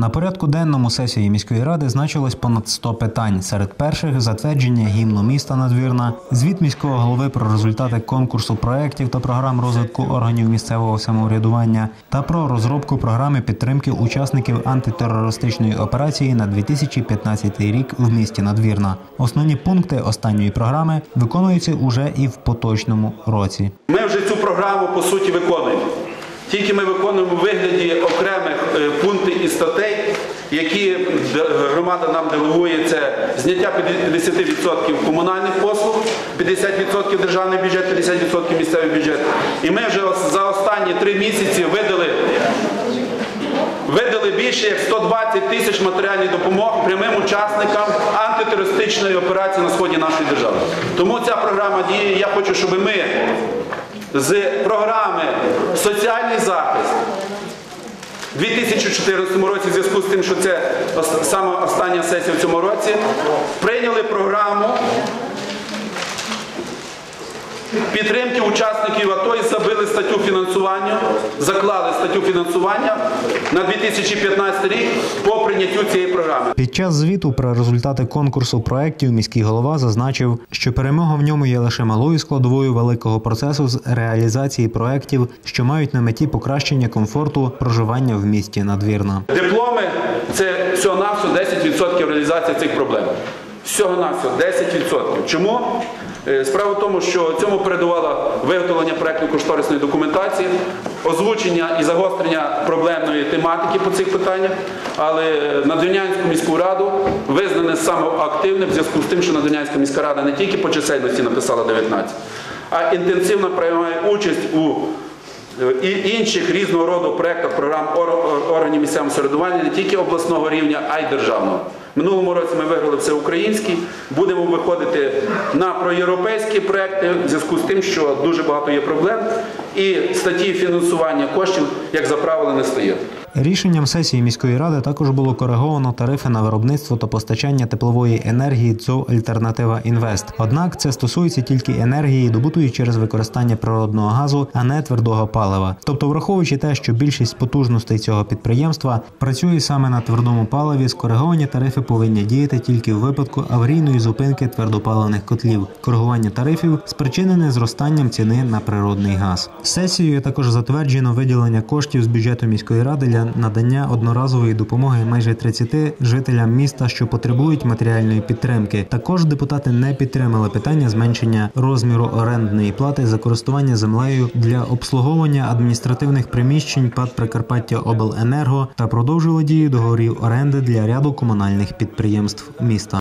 На порядку денному сесії міської ради значилось понад 100 питань. Серед перших затвердження гімну міста надвірна, звіт міського голови про результати конкурсу проєктів та програм розвитку органів місцевого самоврядування та про розробку програми підтримки учасників антитерористичної операції на 2015 рік в місті Надвірна. Основні пункти останньої програми виконуються уже і в поточному році. Ми вже цю програму по суті виконуємо. Тільки ми виконуємо у вигляді окремих які громада нам делегує. Це зняття 50% комунальних послуг, 50% державний бюджет, 50% місцевий бюджет. І ми вже за останні три місяці видали видали більше як 120 тисяч матеріальної допомоги прямим учасникам антитерористичної операції на сході нашої держави. Тому ця програма діє. Я хочу, щоб ми з програми Соціальний захист у 2014 році, в зв'язку з тим, що це саме остання сесія в цьому році, прийняли програму підтримки учасників АТО і забили статтю фінансування, заклали статтю фінансування на 2015 рік по прийняттю цієї програми. Під час звіту про результати конкурсу проєктів міський голова зазначив, що перемога в ньому є лише малою складовою великого процесу з реалізації проєктів, що мають на меті покращення комфорту проживання в місті Надвірна. Дипломи це всього-навсього 10% реалізації цих проблем. Всього-навсього 10%. Чому? Е, Справа в тому, що цьому передувало виготовлення проєктно-кошторисної документації, озвучення і загострення проблемної тематики по цих питаннях, але е, Надвірнянську міську раду визнане самоактивним в зв'язку з тим, що Надвірнянська міська рада не тільки по чисельності написала 19, а інтенсивно приймає участь у і інших різного роду проєктах програм органів місцевого самоврядування не тільки обласного рівня, а й державного. Минулому році ми виграли всеукраїнський, будемо виходити на проєвропейські проекти в зв'язку з тим, що дуже багато є проблем, і статті фінансування коштів, як за правило, не стає. Рішенням сесії міської ради також було кориговано тарифи на виробництво та постачання теплової енергії ЦОВ Альтернатива Інвест. Однак це стосується тільки енергії, добутої через використання природного газу, а не твердого палива. Тобто, враховуючи те, що більшість потужностей цього підприємства працює саме на твердому паливі, скориговані тарифи повинні діяти тільки в випадку аварійної зупинки твердопаливних котлів. Коригування тарифів спричинене зростанням ціни на природний газ. Сесією також затверджено виділення коштів з бюджету міської ради для надання одноразової допомоги майже 30 жителям міста, що потребують матеріальної підтримки. Також депутати не підтримали питання зменшення розміру орендної плати за користування землею для обслуговування адміністративних приміщень ПАД Прикарпаття Обленерго та продовжили дію договорів оренди для ряду комунальних підприємств міста.